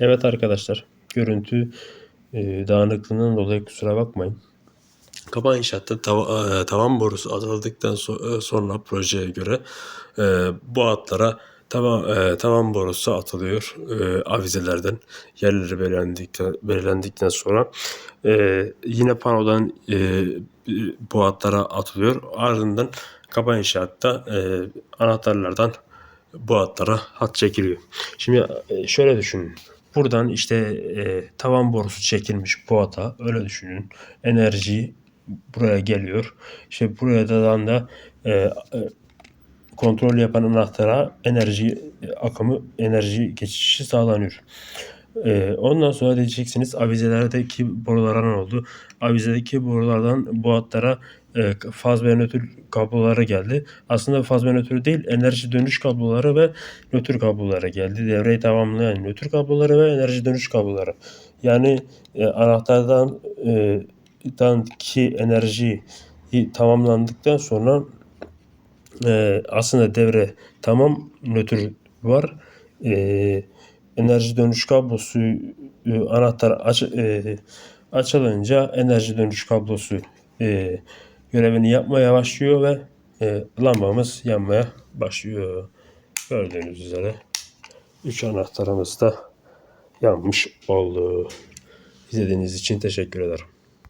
Evet arkadaşlar, görüntü e, dağınıklığından dolayı kusura bakmayın. Kaba inşaatta tava- e, tavan borusu atıldıktan so- e, sonra projeye göre e, bu hatlara tavan, e, tavan borusu atılıyor e, avizelerden. Yerleri belirlendikten, belirlendikten sonra e, yine panodan e, bu hatlara atılıyor. Ardından kaba inşaatta e, anahtarlardan bu hatlara hat çekiliyor. Şimdi e, şöyle düşünün. Buradan işte e, tavan borusu çekilmiş bu hata. Öyle düşünün. Enerji buraya geliyor. İşte buradan da e, e, kontrol yapan anahtara enerji akımı, enerji geçişi sağlanıyor. E, ondan sonra diyeceksiniz avizelerdeki borulara ne oldu? Avizedeki borulardan bu hatlara e, faz ve nötr kabloları geldi. Aslında faz ve nötr değil enerji dönüş kabloları ve nötr kabloları geldi. Devreyi tamamlayan nötr kabloları ve enerji dönüş kabloları. Yani e, anahtardan e, ki enerji tamamlandıktan sonra e, aslında devre tamam nötr var. E, enerji dönüş kablosu e, anahtar aç, e, açılınca enerji dönüş kablosu e, görevini yapmaya başlıyor ve e, lambamız yanmaya başlıyor. Gördüğünüz üzere 3 anahtarımız da yanmış oldu. İzlediğiniz için teşekkür ederim.